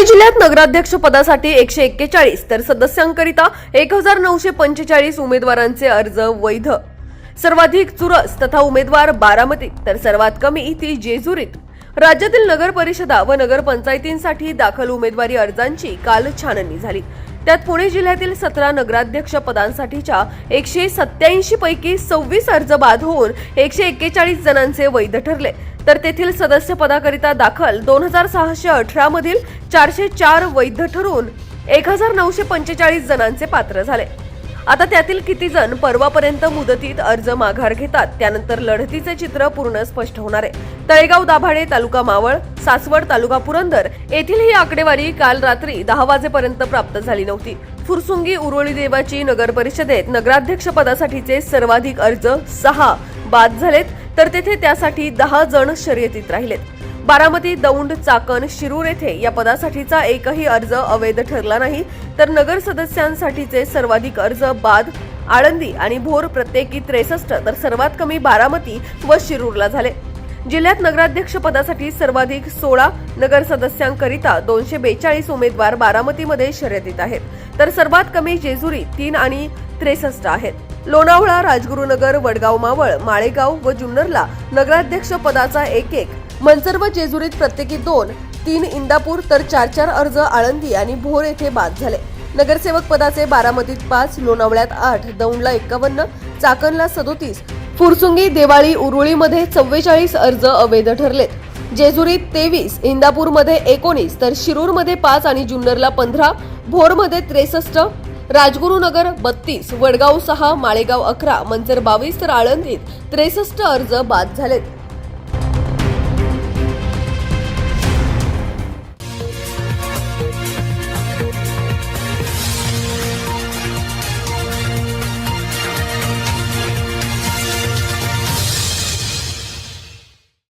पुणे जिल्ह्यात नगराध्यक्ष पदासाठी एकशे एक्केचाळीस तर सदस्यांकरिता एक हजार नऊशे पंचेचाळीस उमेदवारांचे अर्ज वैध. सर्वाधिक चुरस तथा उमेदवार बारामतीत तर सर्वात कमी ती जेजुरीत. राज्यातील नगर परिषदा व नगरपंचायतींसाठी दाखल उमेदवारी अर्जांची काल छाननी झाली. त्यात पुणे जिल्ह्यातील सतरा नगराध्यक्ष पदांसाठीच्या एकशे सत्याऐंशी पैकी सव्वीस अर्ज बाद होऊन एकशे एक्केचाळीस जणांचे वैध ठरले. तर तेथील सदस्य पदाकरिता दाखल दोन हजार सहाशे अठरा मधील चारशे चार वैध ठरून एक हजार नऊशे पंचेचाळीस जणांचे पात्र झाले. आता त्यातील किती जण परवापर्यंत मुदतीत अर्ज माघार घेतात त्यानंतर लढतीचे चित्र पूर्ण स्पष्ट होणार आहे. तळेगाव दाभाडे तालुका मावळ सासवड तालुका पुरंदर येथील ही आकडेवारी काल रात्री दहा वाजेपर्यंत प्राप्त झाली नव्हती. फुरसुंगी उरोळी देवाची नगर परिषदेत नगराध्यक्ष पदासाठीचे सर्वाधिक अर्ज सहा बाद झालेत. तर तेथे त्यासाठी दहा जण शर्यतीत राहिलेत. बारामती दौंड चाकण शिरूर येथे या पदासाठीचा एकही अर्ज अवैध ठरला नाही. तर नगर सदस्यांसाठीचे सर्वाधिक अर्ज बाद आळंदी आणि भोर प्रत्येकी त्रेसष्ट तर सर्वात कमी बारामती व शिरूरला झाले. जिल्ह्यात नगराध्यक्ष पदासाठी सर्वाधिक सोळा नगर सदस्यांकरिता दोनशे बेचाळीस उमेदवार बारामतीमध्ये शर्यतीत आहेत. तर सर्वात कमी जेजुरी तीन आणि त्रेसष्ट आहेत. लोणावळा राजगुरुनगर वडगाव मावळ माळेगाव व जुन्नरला नगराध्यक्ष पदाचा एक एक. मंचर व जेजुरीत प्रत्येकी दोन तीन इंदापूर तर चार चार अर्ज आळंदी आणि भोर येथे बाद झाले. नगरसेवक पदाचे बारामतीत पाच लोणावळ्यात आठ दौंडला एक्कावन्न चाकणला सदोतीस फुरसुंगी देवाळी उरुळीमध्ये चव्वेचाळीस अर्ज अवैध ठरलेत. जेजुरीत तेवीस इंदापूरमध्ये एकोणीस तर शिरूरमध्ये पाच आणि जुन्नरला पंधरा भोरमध्ये त्रेसष्ट राजगुरुनगर बत्तीस वडगाव सहा माळेगाव अकरा मंजर बावीस तर आळंदीत त्रेसष्ट अर्ज बाद झालेत.